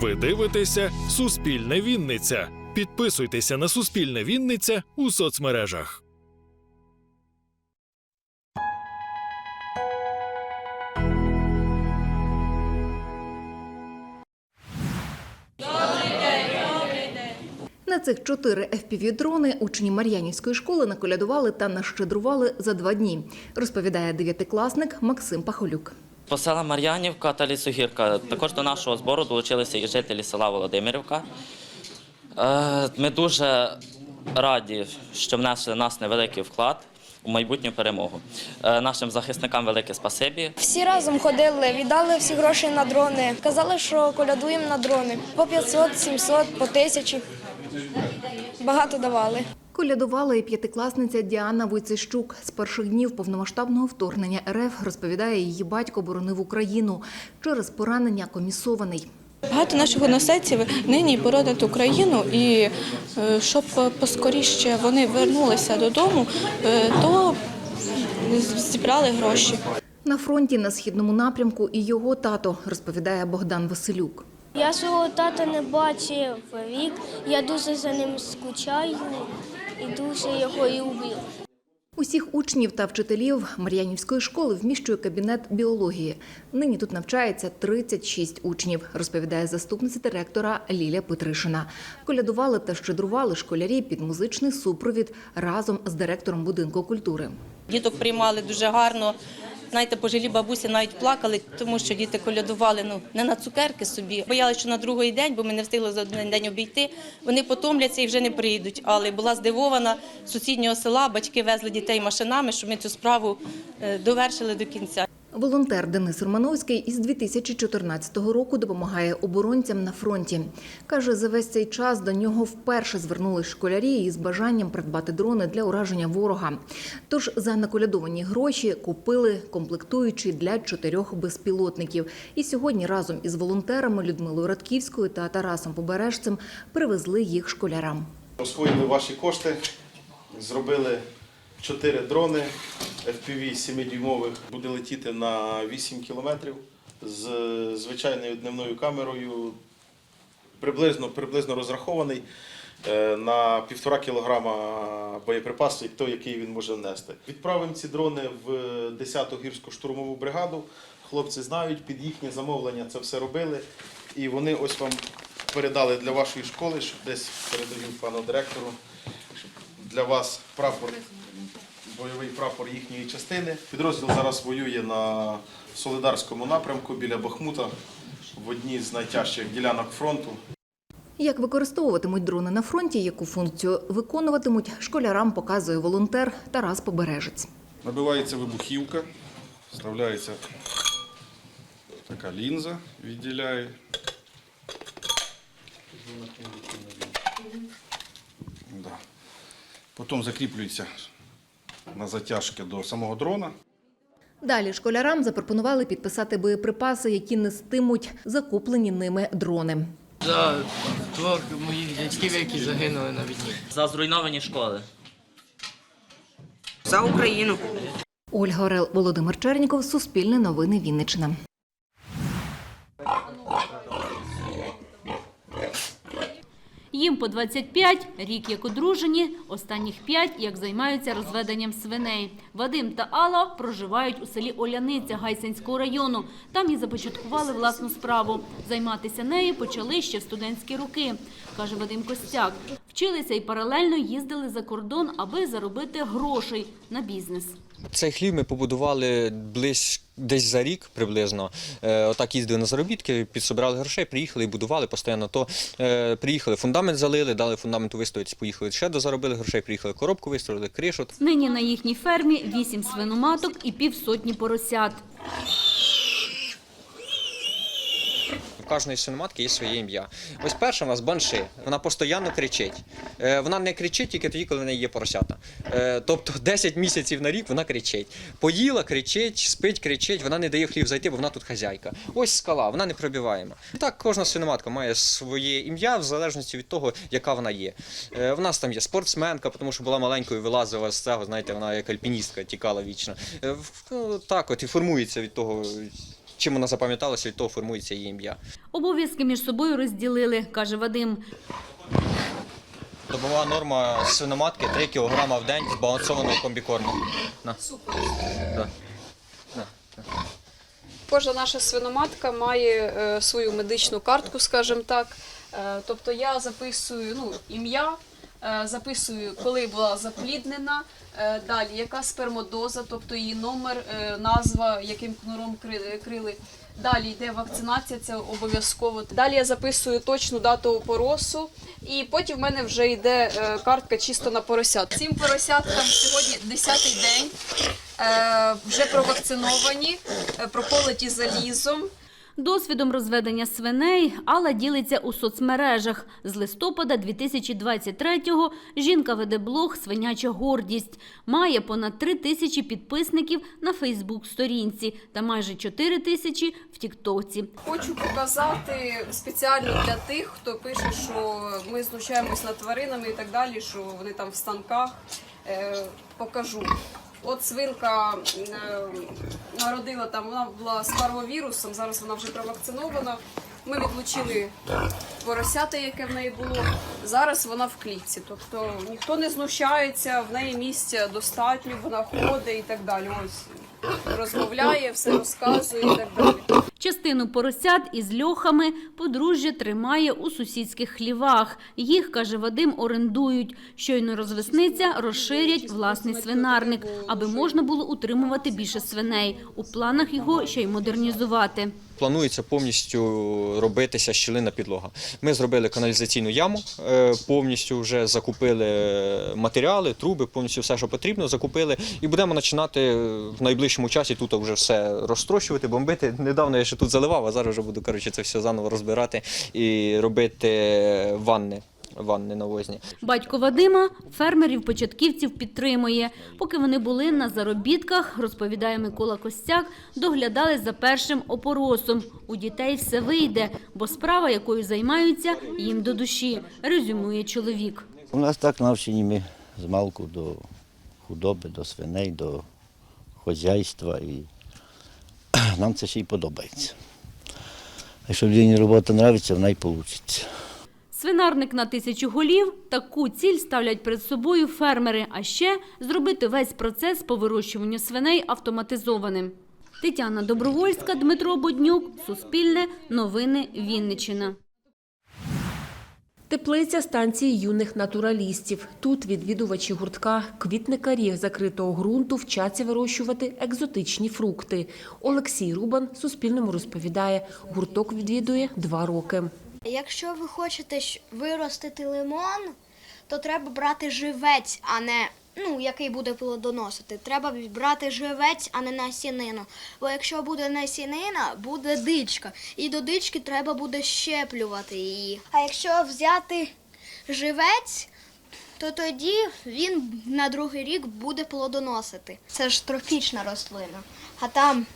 Ви дивитеся Суспільне Вінниця. Підписуйтеся на Суспільне Вінниця у соцмережах. На цих чотири FPV-дрони учні Мар'янівської школи наколядували та нащедрували за два дні, розповідає дев'ятикласник Максим Пахолюк. По села Мар'янівка та Лісогірка. Також до нашого збору долучилися і жителі села Володимирівка. Е, Ми дуже раді, що внесли нас невеликий вклад у майбутню перемогу. Е, Нашим захисникам велике спасибі. Всі разом ходили, віддали всі гроші на дрони. Казали, що колядуємо на дрони. По 500, 700, по тисячі. Багато давали. Колядувала і п'ятикласниця Діана Войцещук. З перших днів повномасштабного вторгнення РФ розповідає, її батько боронив Україну через поранення комісований. Багато наших односельців нині боронять Україну, і е, щоб поскоріше вони вернулися додому, е, то зібрали гроші. На фронті на східному напрямку і його тато, розповідає Богдан Василюк. Я свого тата не бачив рік, я дуже за ним скучаю і дуже його люблю. Усіх учнів та вчителів Мар'янівської школи вміщує кабінет біології. Нині тут навчається 36 учнів, розповідає заступниця директора Ліля Петришина. Колядували та щедрували школярі під музичний супровід разом з директором будинку культури. Діток приймали дуже гарно. Знаєте, пожилі бабусі навіть плакали, тому що діти колядували ну не на цукерки собі. Боялися, що на другий день, бо ми не встигли за один день обійти. Вони потомляться і вже не прийдуть. Але була здивована сусіднього села. Батьки везли дітей машинами, щоб ми цю справу е, довершили до кінця. Волонтер Денис Романовський із 2014 року допомагає оборонцям на фронті. Каже, за весь цей час до нього вперше звернулись школярі із бажанням придбати дрони для ураження ворога. Тож за наколядовані гроші купили комплектуючі для чотирьох безпілотників. І сьогодні разом із волонтерами Людмилою Радківською та Тарасом Побережцем привезли їх школярам. Освоїли ваші кошти, зробили 4 дрони FPV 7-дюймових. Буде летіти на 8 кілометрів з звичайною дневною камерою. Приблизно, приблизно розрахований е, на півтора кілограма боєприпасу, як той, який він може нести. Відправимо ці дрони в 10-ту гірську штурмову бригаду. Хлопці знають, під їхнє замовлення це все робили. І вони ось вам передали для вашої школи, щоб десь передають пану директору, щоб для вас прапор, бойовий прапор їхньої частини. Підрозділ зараз воює на Солидарському напрямку біля Бахмута в одній з найтяжчих ділянок фронту. Як використовуватимуть дрони на фронті, яку функцію виконуватимуть, школярам показує волонтер Тарас Побережець. Набивається вибухівка, вставляється така лінза, відділяє. Да. Потім закріплюється на затяжки до самого дрона. Далі школярам запропонували підписати боєприпаси, які нестимуть закуплені ними дрони. За двох моїх дядьків, які загинули на війні. За зруйновані школи. За Україну. Ольга Орел, Володимир Черніков, Суспільне новини Вінниччина. Їм по 25, рік як одружені, останніх 5 як займаються розведенням свиней. Вадим та Алла проживають у селі Оляниця Гайсинського району. Там і започаткували власну справу. Займатися нею почали ще в студентські роки, каже Вадим Костяк. Вчилися і паралельно їздили за кордон, аби заробити грошей на бізнес. Цей хлів ми побудували близько десь за рік приблизно. Е, отак їздили на заробітки, підсобирали грошей, приїхали і будували постійно. То е, приїхали, фундамент залили, дали фундаменту виставити. поїхали ще дозаробили грошей, приїхали коробку вистроїли, кришу. Нині на їхній фермі вісім свиноматок і півсотні поросят. У кожної свиноматки є своє ім'я. Ось перша у нас банши. Вона постійно кричить. Е, Вона не кричить тільки тоді, коли в неї є поросята. Е, Тобто 10 місяців на рік вона кричить. Поїла, кричить, спить, кричить, вона не дає в хлів зайти, бо вона тут хазяйка. Ось скала, вона непробиваєма. Так, кожна свиноматка має своє ім'я в залежності від того, яка вона є. Е, В нас там є спортсменка, тому що була маленькою, вилазила з цього, знаєте, вона як альпіністка тікала вічно. Ну, Так, от і формується від того чим вона запам'яталася, від того формується її ім'я. Обов'язки між собою розділили, каже Вадим. Добова норма свиноматки 3 кг в день збалансованого комбікорму. На. Да. Кожна наша свиноматка має е, свою медичну картку, скажімо так. Е, тобто я записую ну, ім'я, записую, коли була запліднена, е, далі яка спермодоза, тобто її номер, е, назва, яким кнуром крили. Далі йде вакцинація, це обов'язково. Далі я записую точну дату опоросу, і потім в мене вже йде е, картка чисто на поросят. Цим поросяткам сьогодні 10-й день. Е, вже провакциновані, е, проколоті залізом. Досвідом розведення свиней Алла ділиться у соцмережах. З листопада 2023-го жінка веде блог «Свиняча гордість». Має понад 3 тисячі підписників на Фейсбук-сторінці та майже 4 тисячі в Тіктоці. Хочу показати спеціально для тих, хто пише, що ми знущаємось над тваринами і так далі, що вони там в станках. Е, покажу. От свинка е, народила там, вона була з парвовірусом, зараз вона вже провакцинована. Ми відлучили поросята, яке в неї було. Зараз вона в клітці. Тобто ніхто не знущається, в неї місця достатньо, вона ходить і так далі. Ось розмовляє, все розказує і так далі. Частину поросят із льохами подружжя тримає у сусідських хлівах. Їх, каже Вадим, орендують. Щойно розвесниця розширять власний свинарник, аби можна було утримувати більше свиней. У планах його ще й модернізувати. Планується повністю робитися щілина підлога. Ми зробили каналізаційну яму, е, повністю вже закупили матеріали, труби, повністю все, що потрібно, закупили. І будемо починати в найближчому часі тут вже все розтрощувати, бомбити. Недавно я ще тут заливав, а зараз вже буду коротше, це все заново розбирати і робити ванни, ванни навозні. Батько Вадима фермерів-початківців підтримує. Поки вони були на заробітках, розповідає Микола Костяк, доглядали за першим опоросом. У дітей все вийде, бо справа, якою займаються, їм до душі, резюмує чоловік. У нас так навчені ми з малку до худоби, до свиней, до хазяйства і нам це ще й подобається. Якщо людині робота подобається, вона й вийде. Свинарник на тисячу голів – таку ціль ставлять перед собою фермери, а ще зробити весь процес по вирощуванню свиней автоматизованим. Тетяна Добровольська, Дмитро Боднюк, Суспільне, Новини Вінниччина. Теплиця станції юних натуралістів. Тут відвідувачі гуртка квітникарі закритого ґрунту вчаться вирощувати екзотичні фрукти. Олексій Рубан Суспільному розповідає, гурток відвідує два роки. Якщо ви хочете виростити лимон, то треба брати живець, а не ну, який буде плодоносити. Треба брати живець, а не насінину. Бо якщо буде насінина, буде дичка. І до дички треба буде щеплювати її. А якщо взяти живець, то тоді він на другий рік буде плодоносити. Це ж тропічна рослина. А там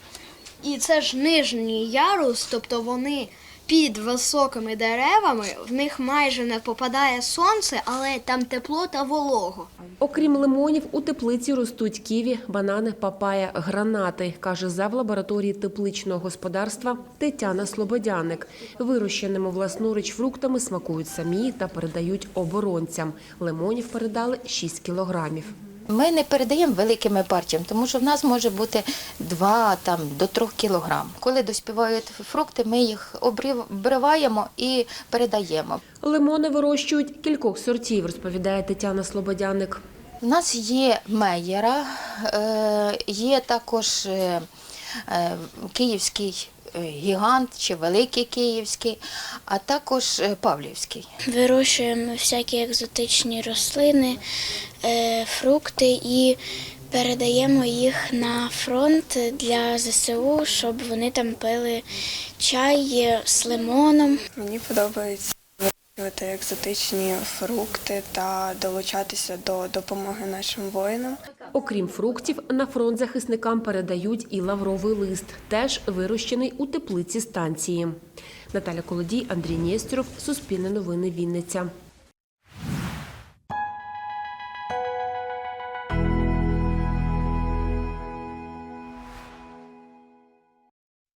і це ж нижній ярус, тобто вони під високими деревами, в них майже не попадає сонце, але там тепло та волого. Окрім лимонів, у теплиці ростуть ківі, банани, папая, гранати, каже зав лабораторії тепличного господарства Тетяна Слободяник. Вирощеними власноруч фруктами смакують самі та передають оборонцям. Лимонів передали 6 кілограмів. Ми не передаємо великими партіями, тому що в нас може бути 2 там, до 3 кілограм. Коли доспівають фрукти, ми їх обриваємо і передаємо. Лимони вирощують кількох сортів, розповідає Тетяна Слободяник. У нас є Меєра, е, є також е, е, київський гігант чи великий київський, а також е, павлівський. Вирощуємо всякі екзотичні рослини, е, фрукти і передаємо їх на фронт для ЗСУ, щоб вони там пили чай з лимоном. Мені подобається вирощувати екзотичні фрукти та долучатися до допомоги нашим воїнам. Окрім фруктів, на фронт захисникам передають і лавровий лист, теж вирощений у теплиці станції. Наталя Колодій, Андрій Нєстюров, Суспільне новини Вінниця.